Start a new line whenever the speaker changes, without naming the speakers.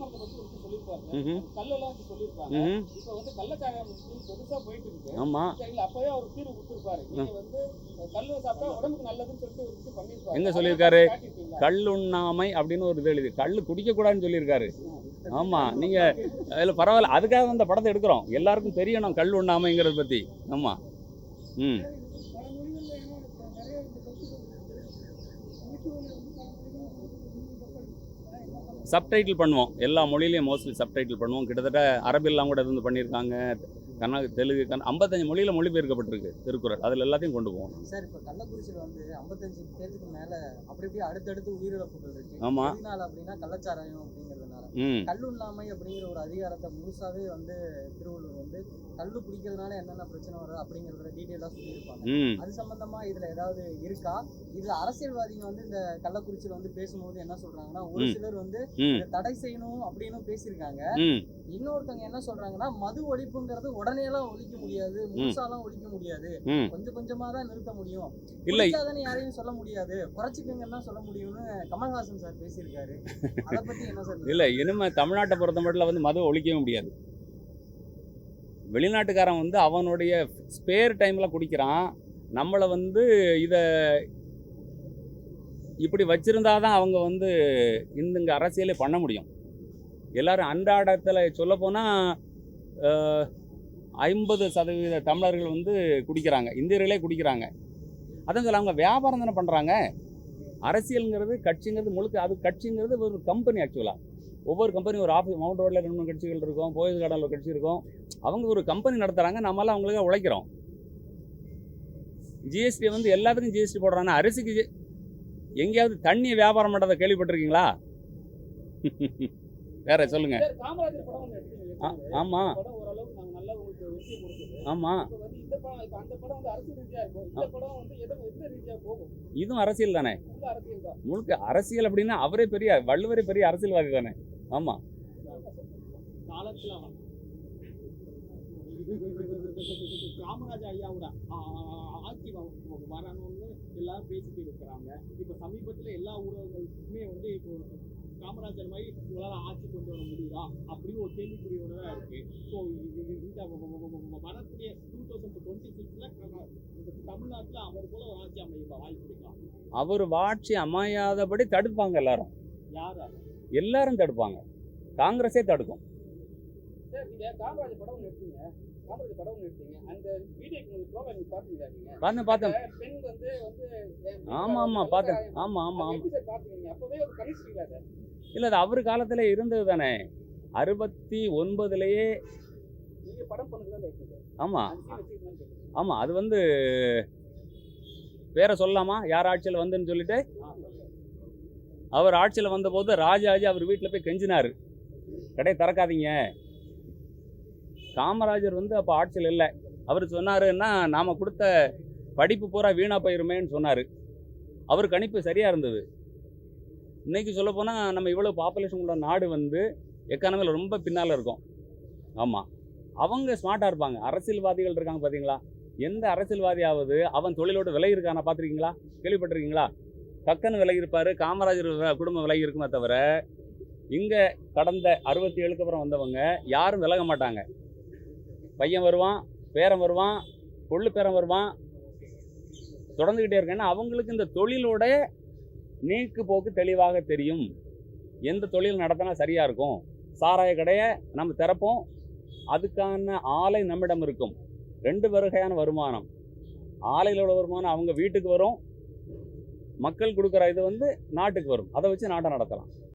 மரத்தை பத்தி ஒரு விஷயம் சொல்லியிருப்பாங்க.
ம்ஹும்.
கல்லெல்லாம் வச்சு சொல்லியிருப்பாங்க.
ம்
இப்ப வந்து கள்ளச்சாராயம் வந்து பெருசா போயிட்டு இருக்கு
ஆமாம்
சரிங்களா? அப்பவே அவர் தீர்வு கொடுத்திருப்பாரு. நீங்க வந்து கல்லு சாப்பிட்டா உடம்புக்கு நல்லதுன்னு சொல்லிட்டு ஒரு விஷயம் பண்ணிருப்பாரு
எங்க சொல்லியிருக்காரு?
காட்டியிருக்கீங்களா?
கல் உண்ணாமை அப்படின்னு ஒரு இது எழுதி கல் குடிக்கக்கூடாதுன்னு சொல்லியிருக்காரு. ஆமாம் நீங்கள் அதில் பரவாயில்ல. அதுக்காக இந்த படத்தை எடுக்கிறோம். எல்லாருக்கும் தெரியணும் கல் உண்ணாமைங்கிறத பற்றி ஆமாம் ம். சப்டைட்டில் பண்ணுவோம். எல்லா மொழியிலையும் மோஸ்ட்லி சப்டைட்டில் பண்ணுவோம். கிட்டத்தட்ட அரபிலாம் கூட இருந்து பண்ணியிருக்காங்க. கன்னா தெலுங்கு கன் ஐம்பத்தஞ்சு மொழியில் மொழிபெயர்க்கப்பட்டிருக்கு திருக்குறள். அதில் எல்லாத்தையும் கொண்டு போவோம்.
சார் இப்போ கள்ளக்குறிச்சியில் வந்து ஐம்பத்தஞ்சு பேருக்கு மேல அப்படி இப்படி அடுத்தடுத்து உயிரிழப்புகள் இருக்கு.
ஆமா.
எதனால அப்படின்னா கள்ளச்சாராயம் அப்படிங்கிறதுனால. கல்லுண்ணாமை அப்படிங்கிற ஒரு அதிகாரத்தை முழுசாவே வந்து திருவள்ளுவர் வந்து கல்லு குடிக்கிறதுனால என்னென்ன பிரச்சனை வருது அப்படிங்கிறத டீட்டெயிலாக சொல்லியிருப்பாங்க. அது சம்பந்தமா இதுல ஏதாவது இருக்கா? இதுல அரசியல்வாதிங்க வந்து இந்த கள்ளக்குறிச்சியில வந்து பேசும்போது என்ன சொல்றாங்கன்னா ஒரு
ம்.
சிலர் வந்து தடை செய்யணும் அப்படின்னு பேசியிருக்காங்க. இன்னொருத்தவங்க என்ன சொல்றாங்கன்னா மது ஒழிப்புங்கிறது உடனே எல்லாம் ஒழிக்க முடியாது முழுசாலாம் ஒழிக்க முடியாது. கொஞ்சம் கொஞ்சமா தான் நிறுத்த முடியும்.
இல்லை.
யாரையும் சொல்ல முடியாது. குறைச்சிக்கங்கன்னு சொல்ல முடியும்னு கமல்ஹாசன் சார் பேசியிருக்காரு. அதை பத்தி என்ன சார்
இல்லை இனிமே தமிழ்நாட்டை பொறுத்த மட்டும் வந்து மது ஒழிக்கவே முடியாது. வெளிநாட்டுக்காரன் வந்து அவனுடைய ஸ்பேர் டைமில் குடிக்கிறான். நம்மளை வந்து இதை இப்படி வச்சுருந்தா தான் அவங்க வந்து இந்த இங்கே அரசியலே பண்ண முடியும். எல்லாரும் அன்றாடத்தில் சொல்லப்போனால் ஐம்பது சதவீத தமிழர்கள் வந்து குடிக்கிறாங்க. இந்தியர்களே குடிக்கிறாங்க. அதான் சொல்ல அவங்க வியாபாரம் தானே பண்ணுறாங்க அரசியலுங்கிறது கட்சிங்கிறது முழுக்க அது கட்சிங்கிறது ஒரு கம்பெனி ஆக்சுவலாக ஒவ்வொரு கம்பெனி ஒரு ஆஃபீஸ் மவுண்ட் ரோடில் ரெண்டு மூணு கட்சிகள் இருக்கும் போயஸ் கார்டனில் ஒரு கட்சி இருக்கும். அவங்க ஒரு கம்பெனி நடத்துகிறாங்க நம்மளாம் அவங்களுக்கு உழைக்கிறோம். ஜிஎஸ்டி வந்து எல்லாத்துக்கும் ஜிஎஸ்டி போடுறாங்க அரிசிக்கு எங்கேயாவது தண்ணி வியாபாரம் பண்ணுறதை கேள்விப்பட்டிருக்கீங்களா? வேற சொல்லுங்க. ஆமா. ஆமாம் இதுவும் அரசியல் தானே? முழுக்க அரசியல் அப்படின்னா அவரே பெரிய வள்ளுவரே பெரிய அரசியல்வாதி தானே? ஆமாம்
வரணும்னு எல்லாரும் பேசிட்டு இருக்கிறாங்க. இப்ப சமீபத்துல எல்லா ஊடகங்களுக்குமே வந்து இப்போ காமராஜர் மாதிரி உங்களால ஆட்சி கொண்டு வர முடியுதா? அப்படின்னு ஒரு கேள்விக்குறியோட தான் இருக்கு. ஸோ இந்த வரக்கூடிய டூ தௌசண்ட் டுவெண்ட்டி சிக்ஸ்ல தமிழ்நாட்டுல அவர் போல ஒரு ஆட்சி அமைய வாய்ப்பு
அவர் ஆட்சி அமையாதபடி தடுப்பாங்க எல்லாரும்.
யாரா?
எல்லாரும் தடுப்பாங்க. காங்கிரஸே தடுக்கும்.
சார் நீங்க காமராஜர் படம் ஒன்று எடுத்தீங்க.
பார்த்தேன் பார்த்தேன் ஆமாம் ஆமாம் பார்த்தேன் ஆமாம் ஆமாம் ஆமாம் இல்லை அது. அவர் காலத்தில் இருந்தது தானே. அறுபத்தி ஒன்பதுலேயே ஆமாம். ஆமாம் அது வந்து பேரை சொல்லலாமா? யார் ஆட்சியில் வந்துன்னு சொல்லிட்டு. அவர் ஆட்சியில் வந்தபோது ராஜாஜி அவர் வீட்டில் போய் கெஞ்சினார். கடையை திறக்காதீங்க. காமராஜர் வந்து அப்போ ஆட்சியில் இல்லை. அவர் சொன்னாருன்னா நாம் கொடுத்த படிப்பு பூரா வீணாக போயிருமேன்னு சொன்னார். அவர் கணிப்பு சரியாக இருந்தது. இன்றைக்கி சொல்லப்போனால் நம்ம இவ்வளோ பாப்புலேஷன் உள்ள நாடு வந்து எக்கானமியில் ரொம்ப பின்னால் இருக்கும். ஆமாம் அவங்க ஸ்மார்ட்டாக இருப்பாங்க. அரசியல்வாதிகள் இருக்காங்க பார்த்தீங்களா எந்த அரசியல்வாதியாவது அவன் தொழிலோடு விலை இருக்கான பார்த்துருக்கீங்களா? கேள்விப்பட்டிருக்கீங்களா? டக்குன்னு விலை இருப்பார். காமராஜர் குடும்ப குடும்பம் இருக்குமே தவிர இங்கே கடந்த அறுபத்தி ஏழுக்கு அப்புறம் வந்தவங்க யாரும் விலக மாட்டாங்க. பையன் வருவான் பேரன் வருவான் கொள்ளு பேரன் வருவான். தொடர்ந்துக்கிட்டே இருக்கேன்னா அவங்களுக்கு இந்த தொழிலோட நீக்கு போக்கு தெளிவாக தெரியும். எந்த தொழில் நடத்தினா சரியாக இருக்கும்? சாராய கடையை நம்ம திறப்போம். அதுக்கான ஆலை நம்மிடம் இருக்கும். ரெண்டு வகையான வருமானம். ஆலையிலோட வருமானம் அவங்க வீட்டுக்கு வரும். மக்கள் கொடுக்குற இது வந்து நாட்டுக்கு வரும். அதை வச்சு நாட்டை நடத்தலாம்.